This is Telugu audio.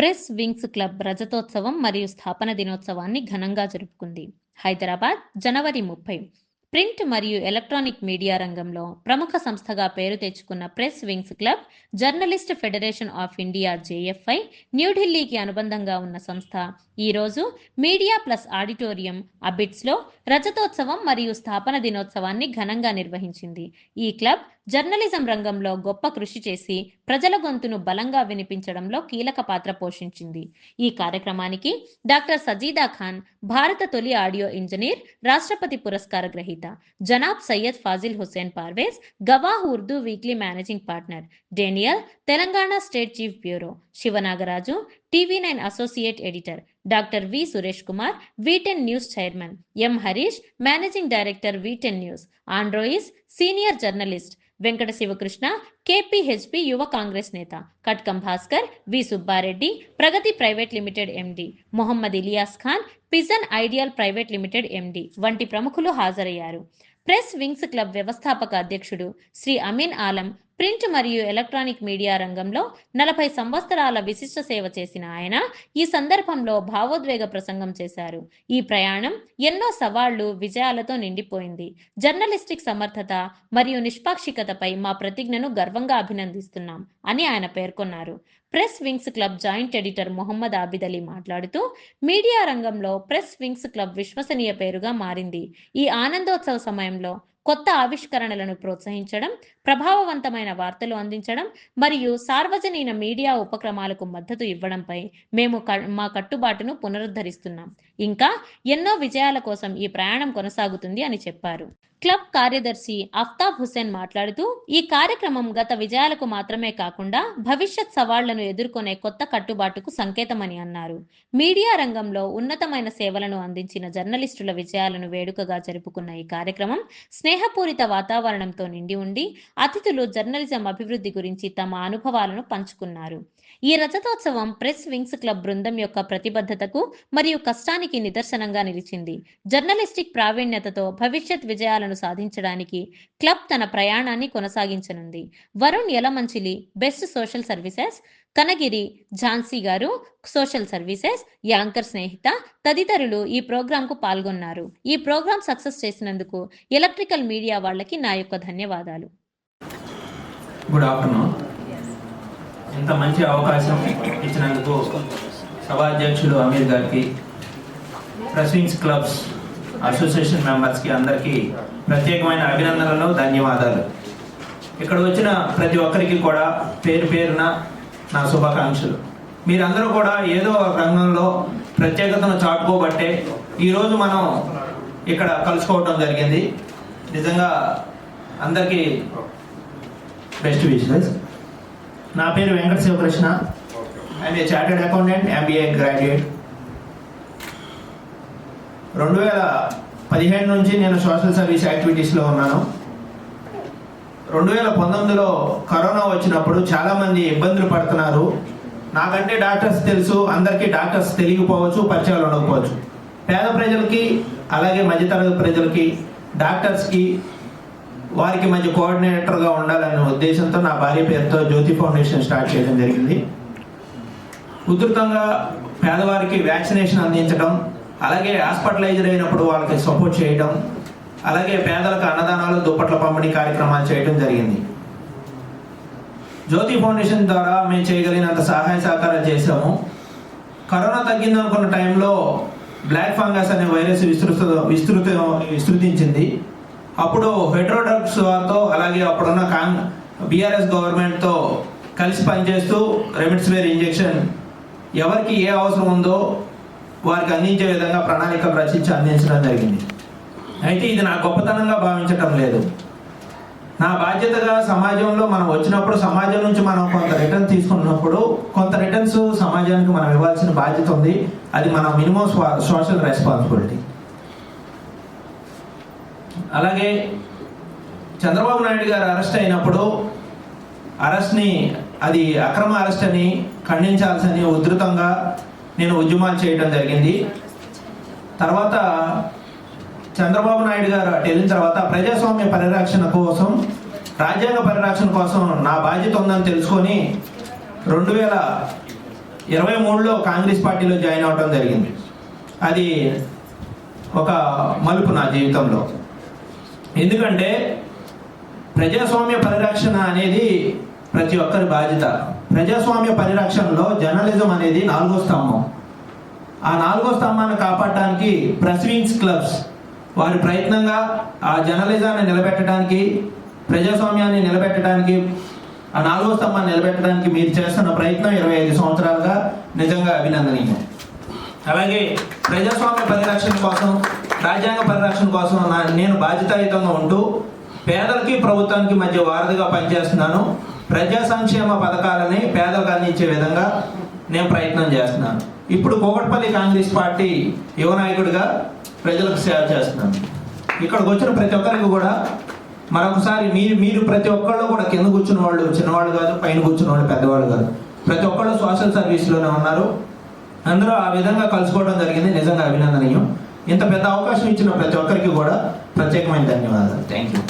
ప్రెస్ వింగ్స్ క్లబ్ రజతోత్సవం మరియు స్థాపన దినోత్సవాన్ని ఘనంగా జరుపుకుంది. హైదరాబాద్ జనవరి ముప్పై. ప్రింట్ మరియు ఎలక్ట్రానిక్ మీడియా రంగంలో ప్రముఖ సంస్థగా పేరు తెచ్చుకున్న Press Wings Club Journalist Federation of India JFI న్యూఢిల్లీకి అనుబంధంగా ఉన్న సంస్థ. ఈరోజు మీడియా ప్లస్ ఆడిటోరియం అబిట్స్లో రజతోత్సవం మరియు స్థాపన దినోత్సవాన్ని ఘనంగా నిర్వహించింది. ఈ క్లబ్ జర్నలిజం రంగంలో గొప్ప కృషి చేసి ప్రజల గొంతును బలంగా వినిపించడంలో కీలక పాత్ర పోషించింది. ఈ కార్యక్రమానికి డాక్టర్ సజీదా ఖాన్ భారత తొలి ఆడియో ఇంజనీర్ రాష్ట్రపతి పురస్కార గ్రహీత Janab Syed Fazil Hussain Parvez Gawah Urdu weekly managing partner Daniel Telangana state chief bureau Sivanagaraju TV nine associate editor doctor V Suresh Kumar V ten news chairman M Harish managing director V ten news ఆండ్రోయిస్ senior journalist Venkata Sivakrishna KPHP యువ కాంగ్రెస్ నేత Katkam Bhaskar V Subbareddy Pragati private limited MD Mohammed Ilyas Khan Pigeon Ideal private limited MD వంటి ప్రముఖులు హాజరయ్యారు. ప్రెస్ వింగ్స్ క్లబ్ వ్యవస్థాపక అధ్యక్షుడు శ్రీ అమీన్ ఆలం ప్రింట్ మరియు ఎలక్ట్రానిక్ మీడియా రంగంలో నలభై సంవత్సరాల విశిష్ట సేవ చేసిన ఆయన ఈ సందర్భంలో భావోద్వేగ ప్రసంగం చేశారు. ఈ ప్రయాణం ఎన్నో సవాళ్ళు విజయాలతో నిండిపోయింది. జర్నలిస్టిక్ సమర్థత మరియు నిష్పాక్షికతపై మా ప్రతిజ్ఞను గర్వంగా అభినందిస్తున్నాం అని ఆయన పేర్కొన్నారు. Press Wings Club joint editor Mohammed Abid Ali మాట్లాడుతూ మీడియా రంగంలో ప్రెస్ వింగ్స్ క్లబ్ విశ్వసనీయ పేరుగా మారింది. ఈ ఆనందోత్సవ సమయంలో కొత్త ఆవిష్కరణలను ప్రోత్సహించడం ప్రభావవంతమైన వార్తలు అందించడం మరియు సార్వజనీన మీడియా ఉపక్రమాలకు మద్దతు ఇవ్వడంపై మేము క- మా కట్టుబాటును పునరుద్ధరిస్తున్నాం. ఇంకా ఎన్నో విజయాల కోసం ఈ ప్రయాణం కొనసాగుతుంది అని చెప్పారు. క్లబ్ కార్యదర్శి అఫ్తాబ్ హుస్సేన్ మాట్లాడుతూ ఈ కార్యక్రమం గత విజయాలకు మాత్రమే కాకుండా భవిష్యత్ సవాళ్ళను ఎదుర్కొనే కొత్త కట్టుబాటుకు సంకేతమని అన్నారు. మీడియా రంగంలో ఉన్నతమైన సేవలను అందించిన జర్నలిస్టుల విజయాలను వేడుకగా జరుపుకున్న ఈ కార్యక్రమం స్నేహపూరిత వాతావరణంతో నిండి ఉండి అతిథులు జర్నలిజం అభివృద్ధి గురించి తమ అనుభవాలను పంచుకున్నారు. ఈ రజతోత్సవం ప్రెస్ వింగ్స్ క్లబ్ బృందం యొక్క ప్రతిబద్ధతకు మరియు కష్టానికి నిదర్శనంగా నిలిచింది. జర్నలిస్టిక్ ప్రావీణ్యతతో భవిష్యత్ విజయాలను సాధించడానికి క్లబ్ తన ప్రయాణాన్ని కొనసాగించనుంది. Varun Yalamanchili best social services Kanagiri Jhansi గారు సోషల్ సర్వీసెస్ యాంకర్ స్నేహిత తదితరులు ఈ ప్రోగ్రాంకు పాల్గొన్నారు. ఈ ప్రోగ్రాం సక్సెస్ చేసినందుకు ఎలక్ట్రికల్ మీడియా వాళ్ళకి నా యొక్క ధన్యవాదాలు. గుడ్ ఆఫ్టర్నూన్ ఇంత మంచి అవకాశం ఇచ్చినందుకు సభాధ్యక్షుడు అమీర్ గారికి ప్రెస్వింగ్స్ క్లబ్స్ అసోసియేషన్ మెంబర్స్కి అందరికీ ప్రత్యేకమైన అభినందనలు ధన్యవాదాలు. ఇక్కడ వచ్చిన ప్రతి ఒక్కరికి కూడా పేరు పేరున నా శుభాకాంక్షలు. మీరందరూ కూడా ఏదో రంగంలో ప్రత్యేకతను చాటుకోబట్టే ఈరోజు మనం ఇక్కడ కలుసుకోవటం జరిగింది. నిజంగా అందరికీ బెస్ట్ విషెస్ నా పేరు Venkata Sivakrishna I'm a chartered accountant MBA graduate రెండు వేల పదిహేను నుంచి నేను సోషల్ సర్వీస్ యాక్టివిటీస్లో ఉన్నాను. రెండు వేల పంతొమ్మిదిలో కరోనా వచ్చినప్పుడు చాలామంది ఇబ్బందులు పడుతున్నారు. నాకంటే డాక్టర్స్ తెలుసు అందరికీ డాక్టర్స్ తెలియకపోవచ్చు పరిచయాలు ఉండకపోవచ్చు. పేద ప్రజలకి అలాగే మధ్యతరగతి ప్రజలకి డాక్టర్స్కి వారికి మంచి కోఆర్డినేటర్గా ఉండాలనే ఉద్దేశంతో నా భార్య పేరుతో జ్యోతి ఫౌండేషన్ స్టార్ట్ చేయడం జరిగింది. ఉధృతంగా పేదవారికి వ్యాక్సినేషన్ అందించడం అలాగే హాస్పిటలైజర్ అయినప్పుడు వాళ్ళకి సపోర్ట్ చేయడం అలాగే పేదలకు అన్నదానాలు దుప్పట్ల పంపిణీ కార్యక్రమాలు చేయడం జరిగింది. జ్యోతి ఫౌండేషన్ ద్వారా మేము చేయగలిగినంత సహాయ సహకారాలు చేశాము. కరోనా తగ్గింది అనుకున్న టైంలో బ్లాక్ ఫంగస్ అనే వైరస్ విస్తృత విస్తృత విస్తృతించింది. అప్పుడు హెడ్రోడ్రగ్స్ వారితో అలాగే అప్పుడున్న కాంగ్ బీఆర్ఎస్ గవర్నమెంట్తో కలిసి పనిచేస్తూ రెమిడ్స్వేర్ ఇంజెక్షన్ ఎవరికి ఏ అవసరం ఉందో వారికి అందించే విధంగా ప్రణాళికలు రచించి అందించడం జరిగింది. అయితే ఇది నా గొప్పతనంగా భావించటం లేదు. నా బాధ్యతగా సమాజంలో మనం వచ్చినప్పుడు సమాజం నుంచి మనం కొంత రిటర్న్ తీసుకున్నప్పుడు కొంత రిటర్న్స్ సమాజానికి మనం ఇవ్వాల్సిన బాధ్యత ఉంది. అది మన మినిమం సోషల్ రెస్పాన్సిబిలిటీ అలాగే చంద్రబాబు నాయుడు గారు అరెస్ట్ అయినప్పుడు అరెస్ట్ని అది అక్రమ అరెస్ట్ అని ఖండించాల్సని ఉధృతంగా నేను ఉద్యమాలు చేయడం జరిగింది. తర్వాత చంద్రబాబు నాయుడు గారు అటు వెళ్ళిన తర్వాత ప్రజాస్వామ్య పరిరక్షణ కోసం రాజ్యాంగ పరిరక్షణ కోసం నా బాధ్యత ఉందని తెలుసుకొని రెండు వేల ఇరవై మూడులో కాంగ్రెస్ పార్టీలో జాయిన్ అవడం జరిగింది. అది ఒక మలుపు నా జీవితంలో. ఎందుకంటే ప్రజాస్వామ్య పరిరక్షణ అనేది ప్రతి ఒక్కరి బాధ్యత. ప్రజాస్వామ్య పరిరక్షణలో జర్నలిజం అనేది నాలుగో స్తంభం. ఆ నాలుగో స్తంభాన్ని కాపాడటానికి ప్రెస్ వింగ్స్ క్లబ్స్ వారి ప్రయత్నంగా ఆ జర్నలిజాన్ని నిలబెట్టడానికి ప్రజాస్వామ్యాన్ని నిలబెట్టడానికి ఆ నాలుగో స్తంభాన్ని నిలబెట్టడానికి మీరు చేస్తున్న ప్రయత్నం ఇరవై ఐదు సంవత్సరాలుగా నిజంగా అభినందనీయం. అలాగే ప్రజాస్వామ్య పరిరక్షణ కోసం రాజ్యాంగ పరిరక్షణ కోసం నా- నేను బాధ్యతాయుతంగా ఉంటూ పేదలకి ప్రభుత్వానికి మధ్య వారధిగా పనిచేస్తున్నాను. ప్రజా సంక్షేమ పథకాలని పేదలకు అందించే విధంగా నేను ప్రయత్నం చేస్తున్నాను. ఇప్పుడు కోకట్పల్లి కాంగ్రెస్ పార్టీ యువ నాయకుడిగా ప్రజలకు సేవ చేస్తున్నాను. ఇక్కడికి వచ్చిన ప్రతి ఒక్కరికి కూడా మరొకసారి మీరు మీరు ప్రతి ఒక్కళ్ళు కూడా కింద కూర్చున్న వాళ్ళు చిన్నవాళ్ళు కాదు పైన కూర్చున్న వాళ్ళు పెద్దవాళ్ళు కాదు. ప్రతి ఒక్కళ్ళు సోషల్ సర్వీస్లోనే ఉన్నారు. అందరూ ఆ విధంగా కలుసుకోవడం జరిగింది. నిజంగా అభినందనీయం. ఇంత పెద్ద అవకాశం ఇచ్చిన ప్రతి ఒక్కరికి కూడా ప్రత్యేకమైన ధన్యవాదాలు. Thank you